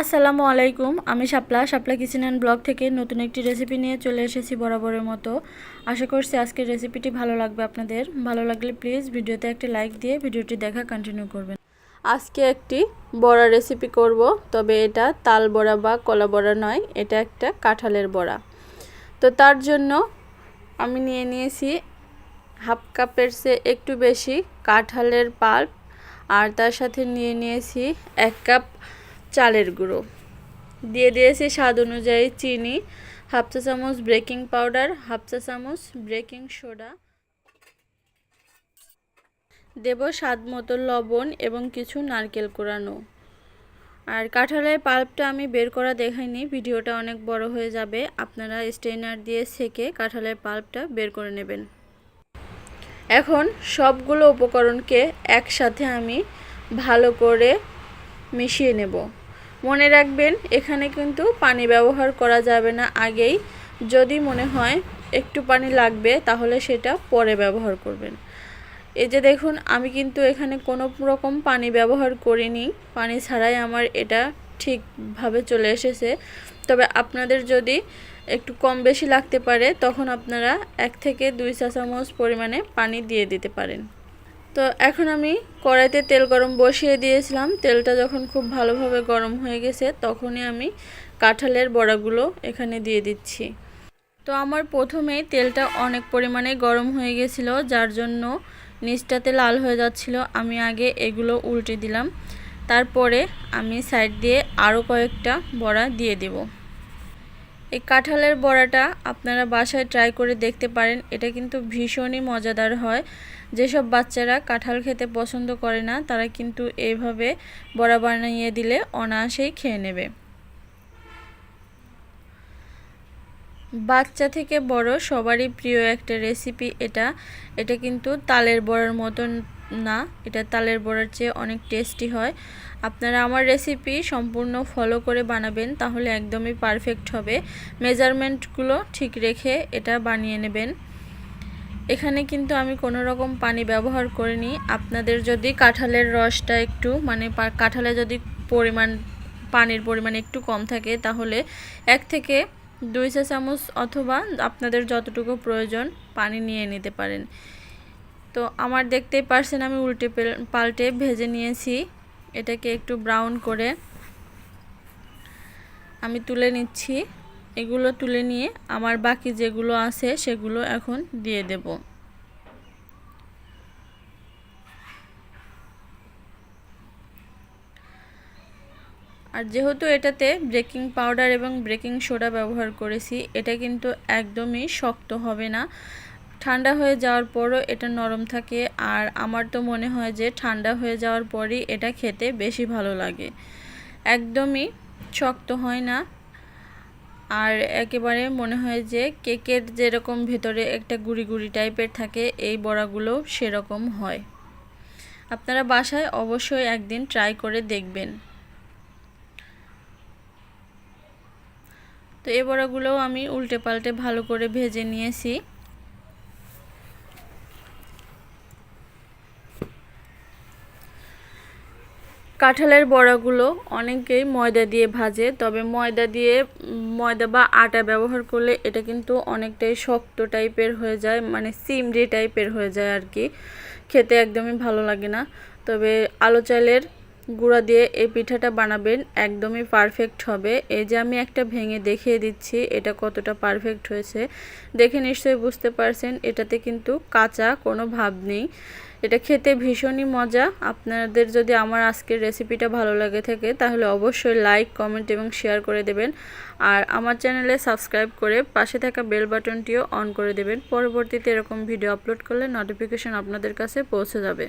আসসালামু আলাইকুম, আমি Shapla. Shapla kitchen and blog থেকে নতুন একটি রেসিপি নিয়ে চলে এসেছি বরাবরের মতো। আশা করছি আজকের রেসিপিটি ভালো লাগবে আপনাদের। ভালো লাগলে প্লিজ ভিডিওতে একটি লাইক দিয়ে ভিডিওটি দেখা কন্টিনিউ করবেন। আজকে একটি বড়া রেসিপি করব, তবে এটা তাল বড়া বা কলা বড়া নয়, এটা একটা কাঁঠালের বড়া। তো তার জন্য আমি নিয়ে নিয়েছি হাফ কাপের সে একটু বেশি কাঁঠালের পাল্প, আর তার সাথে নিয়ে নিয়েছি এক কাপ চালের গুঁড়ো। দিয়ে দিয়েছি স্বাদ অনুযায়ী চিনি, হাফ চা চামচ বেকিং পাউডার, হাফ চা চামচ বেকিং সোডা। দেব স্বাদ মতো লবণ এবং কিছু নারকেল কোরানো। আর কাঁঠালের পাল্পটা আমি বের করা দেখাইনি, ভিডিওটা অনেক বড় হয়ে যাবে। আপনারা স্টেইনার দিয়ে সেকে কাঁঠালের পাল্পটা বের করে নেবেন। এখন সবগুলো উপকরণকে একসাথে আমি ভালো করে মিশিয়ে নেব। মনে রাখবেন, এখানে কিন্তু পানি ব্যবহার করা যাবে না আগেই। যদি মনে হয় একটু পানি লাগবে, তাহলে সেটা পরে ব্যবহার করবেন। এই যে দেখুন, আমি কিন্তু এখানে কোনো রকম পানি ব্যবহার করিনি। পানি ছাড়াই আমার এটা ঠিকভাবে চলে এসেছে। তবে আপনাদের যদি একটু কম বেশি লাগতে পারে, তখন আপনারা এক থেকে দুই চা চামচ পরিমাণে পানি দিয়ে দিতে পারেন। তো এখন আমি কড়াইতে তেল গরম বসিয়ে দিয়েছিলাম। তেলটা যখন খুব ভালোভাবে গরম হয়ে গেছে, তখনই আমি কাঁঠালের বড়াগুলো এখানে দিয়ে দিচ্ছি। তো আমার প্রথমেই তেলটা অনেক পরিমাণে গরম হয়ে গেছিল, যার জন্য নিচটাতে লাল হয়ে যাচ্ছিল। আমি আগে এগুলো উল্টে দিলাম। তারপরে আমি সাইড দিয়ে আরও কয়েকটা বড়া দিয়ে দেব। এই কাঁঠালের বড়াটা আপনারা বাসায় ট্রাই করে দেখতে পারেন। এটা কিন্তু ভীষণই মজাদার হয়। যেসব বাচ্চারা কাঁঠাল খেতে পছন্দ করে না, তারা কিন্তু এইভাবে বড়া বানিয়ে দিলে অনায়াসেই খেয়ে নেবে। বাচ্চা থেকে বড় সবারই প্রিয় একটা রেসিপি এটা। এটা কিন্তু তালের বড়ার মতন না, এটা তালের বড়ার চেয়ে অনেক টেস্টি হয়। আপনারা আমার রেসিপি সম্পূর্ণ ফলো করে বানাবেন, তাহলে একদমই পারফেক্ট হবে। মেজারমেন্টগুলো ঠিক রেখে এটা বানিয়ে নেবেন। এখানে কিন্তু আমি কোনো রকম পানি ব্যবহার করিনি। আপনাদের যদি কাঁঠালের রসটা একটু মানে কাঁঠালে যদি পরিমাণ, পানির পরিমাণ একটু কম থাকে, তাহলে এক থেকে দুই চা চামচ অথবা আপনাদের যতটুকু প্রয়োজন পানি নিয়ে নিতে পারেন। তো আমার দেখতেই পারছেন আমি উল্টে পাল্টে ভেজে নিয়েছি। এটাকে একটু ব্রাউন করে আমি তুলে নিচ্ছি। এগুলো তুলে নিয়ে আমার বাকি যেগুলো আছে সেগুলো এখন দিয়ে দেব। আর যেহেতু এটাতে ব্রেকিং পাউডার এবং ব্রেকিং সোডা ব্যবহার করেছি, এটা কিন্তু একদমই শক্ত হবে না। ঠান্ডা হয়ে যাওয়ার পরও এটা নরম থাকে আর আমার তো মনে হয় যে ঠান্ডা হয়ে যাওয়ার পরই এটা খেতে বেশি ভালো লাগে। একদমই শক্ত হয় না। আর একেবারে মনে হয় যে কেকের যেরকম ভেতরে একটা গুড়ি গুড়ি টাইপের থাকে, এই বড়াগুলো সেরকম হয়। আপনারা বাসায় অবশ্যই একদিন ট্রাই করে দেখবেন। তো এ বড়াগুলোও আমি উল্টে পাল্টে ভালো করে ভেজে নিয়েছি। কাঁঠালের বড়াগুলো অনেকেই ময়দা দিয়ে ভাজে, তবে ময়দা দিয়ে, ময়দা বা আটা ব্যবহার করলে এটা কিন্তু অনেকটাই শক্ত টাইপের হয়ে যায় মানে সিমড়ি টাইপের হয়ে যায় আর কি। খেতে একদমই ভালো লাগে না। তবে আলো চালের গুঁড়া দিয়ে এই পিঠাটা বানাবেন, একদমই পারফেক্ট হবে। এই যে আমি একটা ভেঙে দেখিয়ে দিচ্ছি, এটা কতটা পারফেক্ট হয়েছে। দেখে নিশ্চয়ই বুঝতে পারছেন, এটাতে কিন্তু কাঁচা কোনো ভাব নেই। এটা খেতে ভীষণই মজা। আপনাদের যদি আমার আজকের রেসিপিটা ভালো লাগে থাকে, তাহলে অবশ্যই লাইক কমেন্ট এবং শেয়ার করে দেবেন। আর আমার চ্যানেলে সাবস্ক্রাইব করে পাশে থাকা বেল বাটনটিও অন করে দেবেন। পরবর্তীতে এরকম ভিডিও আপলোড করলে নোটিফিকেশান আপনাদের কাছে পৌঁছে যাবে।